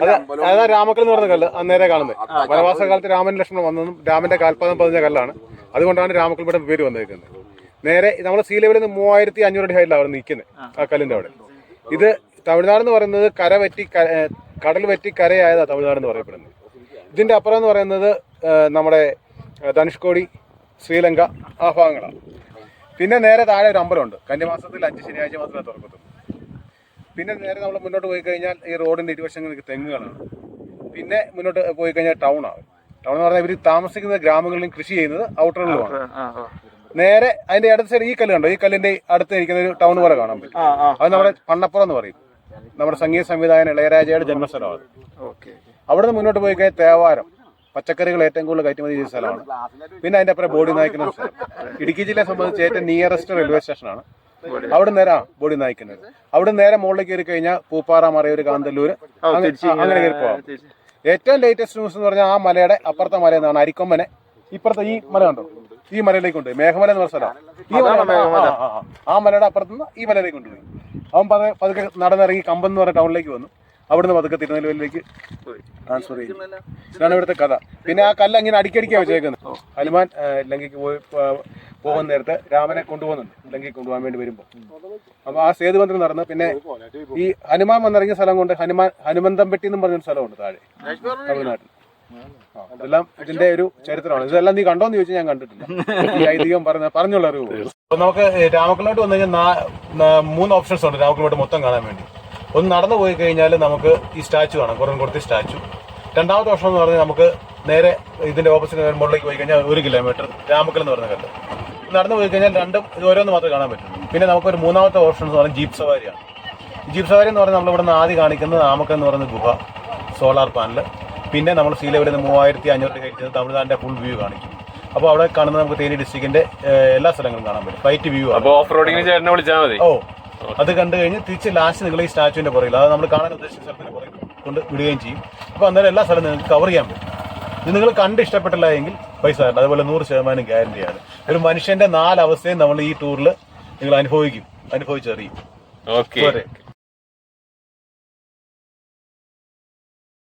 അത് അതാ രാമക്കൽ എന്ന് പറഞ്ഞ കല്ല് അന്നേരെ കാണുന്നത്. വനവാസ കാലത്ത് രാമൻ ലക്ഷ്മണൻ വന്നതും രാമന്റെ കാൽപാദം പതിഞ്ഞ കല്ലാണ്. അതുകൊണ്ടാണ് രാമക്കൽ ഇവിടെ പേര് വന്നിരിക്കുന്നത്. നേരെ നമ്മുടെ സീ ലെവലിൽ നിന്ന് മൂവായിരത്തി അഞ്ഞൂറ് അടി ഹൈറ്റിലാണ് അവിടെ നിൽക്കുന്നത് ആ. കല്ലിന്റെ അവിടെ. ഇത് തമിഴ്നാട് എന്ന് പറയുന്നത് കര പറ്റി കടൽ പറ്റി കരയായതാണ് തമിഴ്നാട് എന്ന് പറയപ്പെടുന്നത്. ഇതിന്റെ അപ്പുറം എന്ന് പറയുന്നത് നമ്മുടെ ധനുഷ്കോടി ശ്രീലങ്ക ആ ഭാഗങ്ങളാണ്. പിന്നെ നേരെ താഴെ ഒരു അമ്പലമുണ്ട്. കന്യമാസത്തിൽ അഞ്ച് ശനിയാഴ്ച മാത്രമേ തുറക്കത്തുള്ളൂ. പിന്നെ നേരെ നമ്മൾ മുന്നോട്ട് പോയി കഴിഞ്ഞാൽ ഈ റോഡിന്റെ ഇരുവശങ്ങൾക്ക് തെങ്ങുകളാണ്. പിന്നെ മുന്നോട്ട് പോയി കഴിഞ്ഞാൽ ടൗണാണ് ആണ്. ടൗൺ എന്ന് പറഞ്ഞാൽ ഇവർ താമസിക്കുന്ന ഗ്രാമങ്ങളിലും കൃഷി ചെയ്യുന്നത് ഔട്ടറുകളുമാണ് നേരെ അതിന്റെ അടുത്ത സൈഡ് ഈ കല്ല് കണ്ടോ? ഈ കല്ലിന്റെ അടുത്ത് ഇരിക്കുന്ന ഒരു ടൗൺ പോലെ കാണാൻ പറ്റും. അത് നമ്മുടെ പണ്ണപ്പുറം എന്ന് പറയും. നമ്മുടെ സംഗീത സംവിധായകൻ ഇളയരാജയുടെ ജന്മസ്ഥലമാണ് ഓക്കെ അവിടുന്ന് മുന്നോട്ട് പോയി കഴിഞ്ഞാൽ തേവാരം. പച്ചക്കറികൾ ഏറ്റവും കൂടുതൽ കയറ്റുമതി ചെയ്ത സ്ഥലമാണ്. പിന്നെ അതിന്റെ അപ്പുറം ബോഡി നായിക്കുന്ന സ്ഥലം. ഇടുക്കി ജില്ലയെ സംബന്ധിച്ച് ഏറ്റവും നിയറസ്റ്റ് റെയിൽവേ സ്റ്റേഷനാണ് അവിടെ നേരെ ബോഡി നായിക്കുന്നത്. അവിടെ നേരെ മുകളിലേക്ക് കയറി കഴിഞ്ഞാൽ പൂപ്പാറ മറയൂർ കാന്തല്ലൂർ അങ്ങനെ കയറി പോവാം. ഏറ്റവും ലേറ്റസ്റ്റ് ന്യൂസ് എന്ന് പറഞ്ഞാൽ ആ മലയുടെ അപ്പുറത്തെ മല എന്നാണ് അരിക്കൊമ്പനെ. ഇപ്പുറത്തെ ഈ മല കണ്ടോ? ഈ മലയിലേക്ക് കൊണ്ടുപോയി. മേഘമല എന്ന് പറഞ്ഞ ഈ മല ആ, മലയുടെ അപ്പുറത്ത് നിന്ന് മലയുടെ അപ്പുറത്തുനിന്ന് ഈ മലയിലേക്ക് കൊണ്ടുപോയി. അവൻ പതുക്കെ പതുക്കെ നടന്നിറങ്ങി കമ്പം എന്ന് പറഞ്ഞ ടൗണിലേക്ക് വന്നു. അവിടുന്ന് പതുക്കെ തിരുനെല്വേലിയിലേക്ക് ട്രാൻസ്ഫർ ചെയ്തു. ഇതാണ് ഇവിടുത്തെ കഥ. പിന്നെ ആ കല്ല് അങ്ങനെ അടിക്കടിക്കാണ് വെച്ചേക്കുന്നത്. ഹനുമാൻ ലങ്കയ്ക്ക് പോയി പോകുന്ന നേരത്തെ രാമനെ കൊണ്ടുപോകുന്നുണ്ട്. ലങ്കയ്ക്ക് കൊണ്ടുപോകാൻ വേണ്ടി വരുമ്പോൾ അപ്പൊ ആ സേതുബന്ധനം നടന്ന് പിന്നെ ഈ ഹനുമാൻ വന്നിറങ്ങിയ സ്ഥലം കൊണ്ട് ഹനുമാൻ ഹനുമന്തംപെട്ടി എന്നും പറഞ്ഞൊരു സ്ഥലമുണ്ട് താഴെ. തമിഴ്നാട്ടിൽ. ഇതെല്ലാം ഇതിന്റെ ഒരു ചരിത്രമാണ്. ഇതെല്ലാം നീ കണ്ടോന്ന് ചോദിച്ചാൽ ഞാൻ കണ്ടിട്ടില്ല. ഐതിഹ്യം പറഞ്ഞ പറഞ്ഞുള്ള അറിവ് നമുക്ക് രാമക്കലോട്ട് വന്നു കഴിഞ്ഞാൽ മൂന്ന് ഓപ്ഷൻസ് ഉണ്ട് രാമക്കലോട്ട് മൊത്തം കാണാൻ വേണ്ടി. ഒന്ന് നടന്നു പോയി കഴിഞ്ഞാൽ നമുക്ക് ഈ സ്റ്റാച്ചു കാണാം. കൊടുത്ത് സ്റ്റാച്ചു രണ്ടാമത്തെ ഓപ്ഷൻ എന്ന് പറഞ്ഞാൽ നമുക്ക് നേരെ ഇതിന്റെ ഓപ്പോസിറ്റ് മുകളിലേക്ക് പോയി കഴിഞ്ഞാൽ ഒരു കിലോമീറ്റർ രാമക്കൽ എന്ന് പറഞ്ഞ കല്ല്. നടന്നു പോയി കഴിഞ്ഞാൽ രണ്ടും ഇത് ഓരോന്ന് മാത്രമേ കാണാൻ പറ്റും. പിന്നെ നമുക്കൊരു മൂന്നാമത്തെ ഓപ്ഷൻ എന്ന് പറഞ്ഞാൽ ജീപ്പ് സവാരിയാണ്. ജീപ്പ് സവാരി എന്ന് പറഞ്ഞാൽ നമ്മളിവിടെ നിന്ന് ആദ്യം കാണിക്കുന്നത് നാമക്കൽ എന്ന് പറയുന്ന ഗുഹ സോളാർ പാനൽ പിന്നെ നമ്മൾ സീ ലെവലിൽ നിന്ന് മൂവായിരത്തി അഞ്ഞൂറ് ഹൈറ്റ് തമിഴ്നാടിന്റെ ഫുൾ വ്യൂ കാണിക്കും. അപ്പോൾ അവിടെ കാണുന്നത് നമുക്ക് തേനി ഡിസ്ട്രിക്റ്റിന്റെ എല്ലാ സ്ഥലങ്ങളും കാണാൻ പറ്റും. ഫൈറ്റ് വ്യൂ അപ്പോൾ ഓഫ് റോഡിങ്ങിന് ചേട്ടനെ വിളിച്ചാൽ മതി. ഓ അത് കണ്ടു കഴിഞ്ഞ് തിരിച്ച് ലാസ്റ്റ് നിങ്ങൾ ഈ സ്റ്റാച്ചുവിന്റെ പുറകിൽ അത് നമ്മൾ കാണാൻ ഉദ്ദേശിച്ച സ്ഥലത്തിന് പുറകിൽ കൊണ്ട് വിടുകയും ചെയ്യും. അപ്പോൾ അന്നേരം എല്ലാ സ്ഥലവും നിങ്ങൾക്ക് കവർ ചെയ്യാൻ പറ്റും. ഇത് നിങ്ങൾ കണ്ട് ഇഷ്ടപ്പെട്ടില്ല എങ്കിൽ പൈസ തരണം അതുപോലെ നൂറ് ശതമാനം ഗ്യാരണ്ടിയാണ്. ഒരു മനുഷ്യന്റെ നാലവസ്ഥയും നമ്മൾ ഈ ടൂറിൽ നിങ്ങൾ അനുഭവിക്കും. അനുഭവിച്ചറിയും. ഓക്കെ